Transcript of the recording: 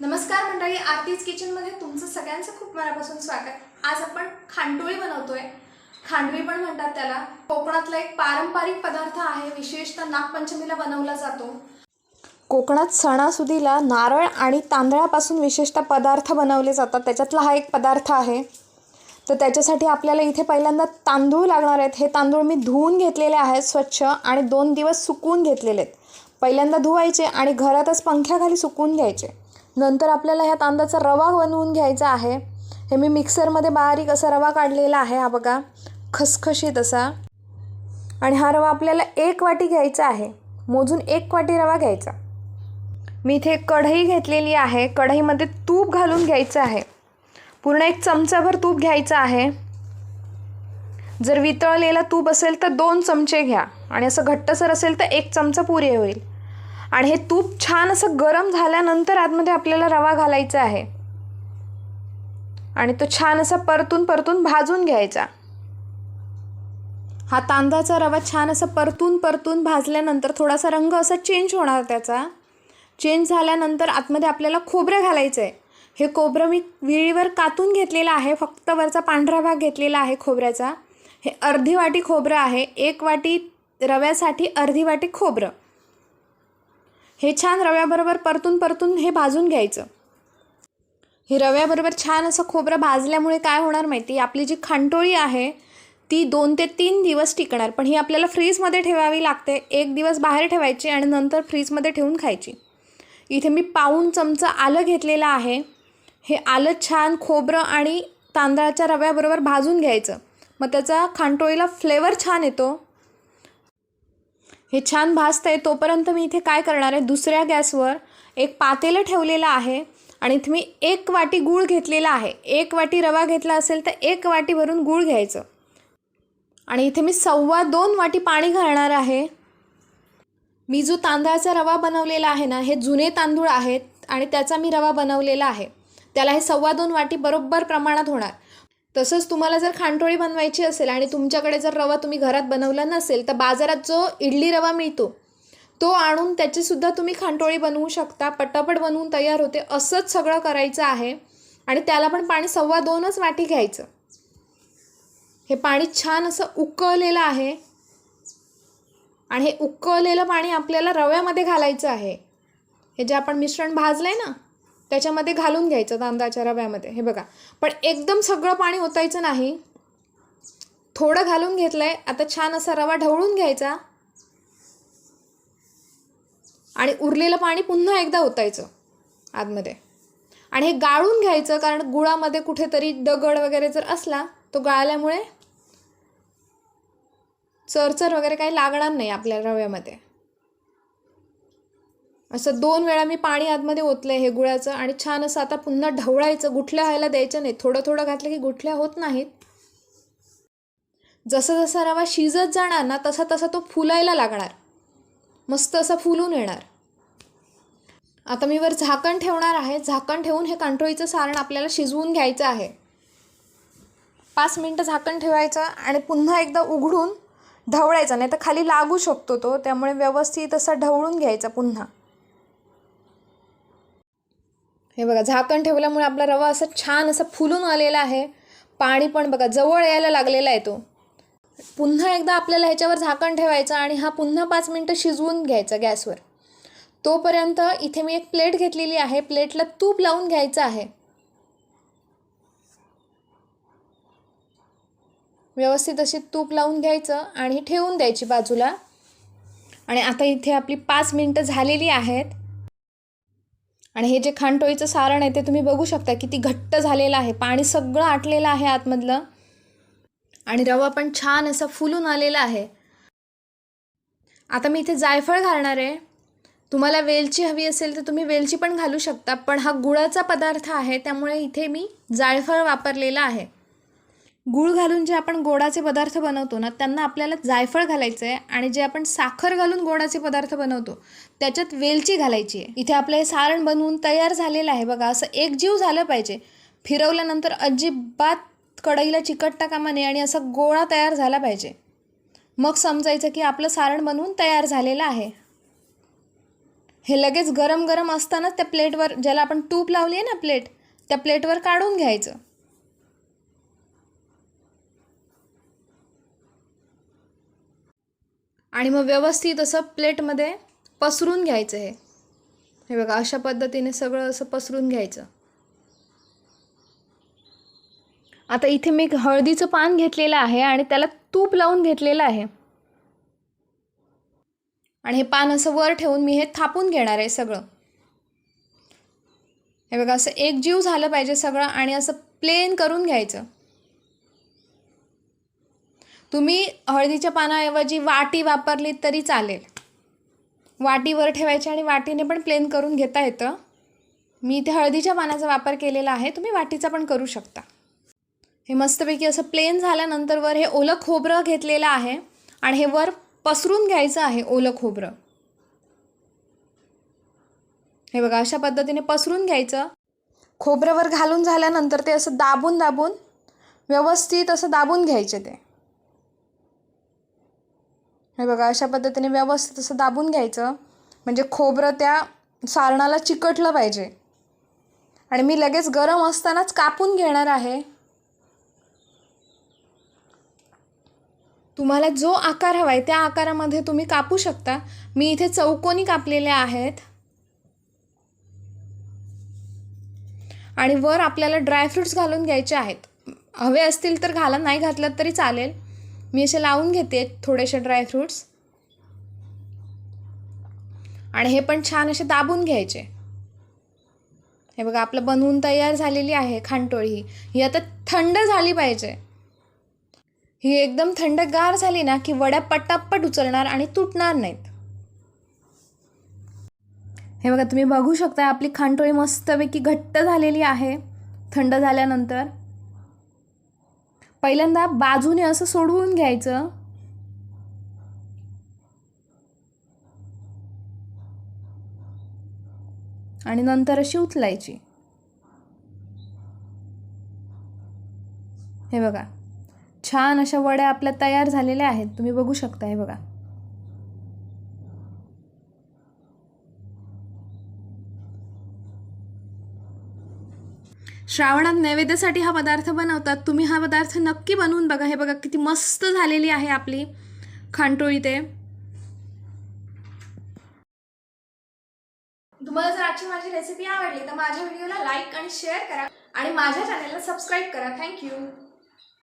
नमस्कार मंडळी आरतीज किचनमध्ये तुमचं सगळ्यांचं खूप मनापासून स्वागत. आज आपण खांडोळी बनवतोय. खांडवी पण म्हणतात त्याला. कोकणातला एक पारंपरिक पदार्थ आहे विशेषतः नागपंचमीला बनवला जातो. कोकणात सणासुदीला नारळ आणि तांदळापासून विशेषतः पदार्थ बनवले जातात. त्याच्यातला हा एक पदार्थ आहे. तर त्याच्यासाठी आपल्याला इथे पहिल्यांदा तांदूळ लागणार आहेत. हे तांदूळ मी धुवून घेतलेले आहेत स्वच्छ आणि दोन दिवस सुकवून घेतलेले आहेत. पहिल्यांदा धुवायचे आणि घरातच पंख्याखाली सुकवून घ्यायचे. नंतर आपल्याला ह्या तांदळाचा रवा बनवून घ्यायचा आहे. हे मी मिक्सरमध्ये बारीक असा रवा काढलेला आहे हा बघा. खसखशीत असा. आणि हा रवा आपल्याला एक वाटी घ्यायचा आहे. मोजून एक वाटी रवा घ्यायचा. मी इथे कढई घेतलेली आहे. कढईमध्ये तूप घालून घ्यायचं आहे. पूर्ण एक चमचाभर तूप घ्यायचं आहे. जर वितळलेला तूप असेल तर दोन चमचे घ्या. आणि असं घट्टसर असेल तर एक चमचा पुरे होईल. आणि हे तूप छान असं गरम झाल्यानंतर आतमध्ये आपल्याला रवा घालायचा आहे. आणि तो छान असा परतून परतून भाजून घ्यायचा. हा तांदळाचा रवा छान असा परतून परतून भाजल्यानंतर थोडासा रंग असा चेंज होणार त्याचा. चेंज झाल्यानंतर आतमध्ये आपल्याला खोबरं घालायचं आहे. हे खोबरं मी विळीवर कातून घेतलेलं आहे. फक्त वरचा पांढरा भाग घेतलेला आहे खोबऱ्याचा. हे अर्धी वाटी खोबरं आहे. एक वाटी रव्यासाठी अर्धी वाटी खोबरं. हे छान रव्याबरोबर परतून परतून हे भाजून घ्यायचं. हे रव्याबरोबर छान असं खोबरं भाजल्यामुळे काय होणार माहिती? आपली जी खांटोळी आहे ती दोन ते तीन दिवस टिकणार. पण ही आपल्याला फ्रीजमध्ये ठेवावी लागते. एक दिवस बाहेर ठेवायची आणि नंतर फ्रीजमध्ये ठेवून खायची. इथे मी पाऊण चमचा आलं घेतलेलं आहे. हे आलं छान खोबरं आणि तांदळाच्या रव्याबरोबर भाजून घ्यायचं. मग त्याचा खांटोळीला फ्लेवर छान येतो. हे छान भासतं आहे. तोपर्यंत मी इथे काय करणार आहे? दुसऱ्या गॅसवर एक पातेलं ठेवलेलं आहे आणि इथे मी एक वाटी गूळ घेतलेला आहे. एक वाटी रवा घेतला असेल तर एक वाटी भरून गूळ घ्यायचं. आणि इथे मी सव्वा दोन वाटी पाणी घालणार आहे. मी जो तांदळाचा रवा बनवलेला आहे ना हे जुने तांदूळ आहेत आणि त्याचा मी रवा बनवलेला आहे. त्याला हे सव्वा दोन वाटी बरोबर प्रमाणात होणार. तसंच तुम्हाला जर खांडोळी बनवायची असेल आणि तुमच्याकडे जर रवा तुम्ही घरात बनवला नसेल तर बाजारात जो इडली रवा मिळतो तो आणून त्याचीसुद्धा तुम्ही खांडोळी बनवू शकता पटापट बनवून तयार होते असंच सगळं करायचं आहे. आणि त्याला पण पाणी सव्वा दोनच वाटी घ्यायचं. हे पाणी छान असं उकळलेलं आहे. आणि हे उकळलेलं पाणी आपल्याला रव्यामध्ये घालायचं आहे. हे जे आपण मिश्रण भाजलं आहे ना त्याच्यामध्ये घालून घ्यायचं तांदळाच्या रव्यामध्ये. हे बघा. पण एकदम सगळं पाणी ओतायचं नाही. थोडं घालून घेतलं आहे आता छान असा रवा ढवळून घ्यायचा. आणि उरलेलं पाणी पुन्हा एकदा ओतायचं आतमध्ये. आणि हे गाळून घ्यायचं कारण गुळामध्ये कुठेतरी दगड वगैरे जर असला तो गाळल्यामुळे चरचर वगैरे काही लागणार नाही आपल्या रव्यामध्ये. असं दोन वेळा मी पाणी आतमध्ये ओतलं आहे हे गुळाचं आणि छान असं आता पुन्हा ढवळायचं गुठल्या व्हायला द्यायचं नाही थोडं थोडं घातलं की गुठल्या होत नाहीत. जसं जसा रवा शिजत जाणार ना तसा तसा तो फुलायला लागणार. मस्त असा फुलून येणार. आता मी वर झाकण ठेवणार आहे. झाकण ठेवून हे कंट्रोळीचं सारण आपल्याला शिजवून घ्यायचं आहे. पाच मिनटं झाकण ठेवायचं आणि पुन्हा एकदा उघडून ढवळायचा. नाही तर खाली लागू शकतो तो त्यामुळे व्यवस्थित असा ढवळून घ्यायचा पुन्हा. हे बघा झाकण ठेवल्यामुळे आपला रवा असा छान असा फुलून आलेला आहे. पाणी पण बघा जवळ यायला लागलेला आहे तो. पुन्हा एकदा आपल्याला ह्याच्यावर झाकण ठेवायचं आणि हा पुन्हा पाच मिनटं शिजवून घ्यायचा गॅसवर. तोपर्यंत इथे मी एक प्लेट घेतलेली आहे. प्लेटला तूप लावून घ्यायचं आहे. व्यवस्थित अशी तूप लावून घ्यायचं आणि ठेवून द्यायची बाजूला. आणि आता इथे आपली पाच मिनटं झालेली आहेत. आणि हे जे खानटोळीचं सारण आहे ते तुम्ही बघू शकता किती घट्ट झालेलं आहे. पाणी सगळं आटलेलं आहे आतमधलं. आणि रवा पण छान असा फुलून आलेला आहे. आता मी इथे जायफळ घालणार आहे. तुम्हाला वेलची हवी असेल तर तुम्ही वेलची पण घालू शकता पण हा गुळाचा पदार्थ आहे त्यामुळे इथे मी जायफळ वापरलेला आहे. गूळ घालून जे आपण गोडाचे पदार्थ बनवतो ना त्यांना आपल्याला जायफळ घालायचं आहे आणि जे आपण साखर घालून गोडाचे पदार्थ बनवतो त्याच्यात वेलची घालायची आहे. इथे आपलं हे सारण बनवून तयार झालेलं आहे बघा असं एकजीव झालं पाहिजे. फिरवल्यानंतर अजिबात कढईला चिकटता कामा नये आणि असा गोळा तयार झाला पाहिजे. मग समजायचं की आपलं सारण बनवून तयार झालेलं आहे. हे लगेच गरम गरम असतानाच त्या प्लेटवर ज्याला आपण तूप लावली आहे ना प्लेट त्या प्लेटवर काढून घ्यायचं. आणि मग व्यवस्थित असं प्लेटमध्ये पसरून घ्यायचं हे. हे बघा अशा पद्धतीने सगळं असं पसरून घ्यायचं. आता इथे मी एक हळदीचं पान घेतलेलं आहे आणि त्याला तूप लावून घेतलेलं आहे. आणि हे पान असं वर ठेवून मी हे थापून घेणार आहे सगळं. हे बघा असं एक जीव झालं पाहिजे सगळं आणि असं प्लेन करून घ्यायचं. तुम्ही हळदीच्या पानाऐवजी वाटी वापरली तरी चालेल. वाटीवर ठेवायची आणि वाटीने पण प्लेन करून घेता येतं. मी इथे हळदीच्या पानाचा वापर केलेला आहे तुम्ही वाटीचा पण करू शकता. हे मस्तपैकी असं प्लेन झाल्यानंतर वर हे ओलं खोबरं घेतलेलं आहे आणि हे वर पसरून घ्यायचं आहे ओलं खोबरं. हे बघा अशा पद्धतीने पसरून घ्यायचं. खोबऱ्यावर घालून झाल्यानंतर ते असं दाबून दाबून व्यवस्थित असं दाबून घ्यायचे ते. हे बघा अशा पद्धतीने व्यवस्थित असं दाबून घ्यायचं. म्हणजे खोबरं त्या सारणाला चिकटलं पाहिजे. आणि मी लगेच गरम असतानाच कापून घेणार आहे. तुम्हाला जो आकार हवा आहे त्या आकारामध्ये तुम्ही कापू शकता. मी इथे चौकोनी कापलेले आहेत. आणि वर आपल्याला ड्रायफ्रूट्स घालून घ्यायचे आहेत. हवे असतील तर घाला नाही घातलं तरी चालेल. मी असे लावून घेते थोडेसे ड्रायफ्रूट्स आणि हे पण छान असे दाबून घ्यायचे. हे बघा आपलं बनवून तयार झालेली आहे खानटोळी ही. ही आता थंड झाली पाहिजे. ही एकदम थंडगार झाली ना की वड्या पटापट उचलणार आणि तुटणार नाहीत. हे बघा तुम्ही बघू शकता आपली खांटोळी मस्तपैकी घट्ट झालेली आहे. थंड झाल्यानंतर. पहिल्यांदा बाजूने असं सोडवून घ्यायचं. आणि नंतर अशी उचलायची. हे बघा. छान अशा वड्या आपल्या तयार झालेल्या आहेत. तुम्ही बघू शकता हे बघा. श्रावणात नैवेद्यासाठी हा पदार्थ बनवतात. तुम्ही हा पदार्थ नक्की बनवून बघा. हे बघा किती मस्त झालेली आहे आपली खांटोळी ते. तुम्हाला जर आजची माझी रेसिपी आवडली तर माझ्या व्हिडिओला लाईक आणि शेअर करा. आणि माझ्या चॅनलला सबस्क्राईब करा. थँक्यू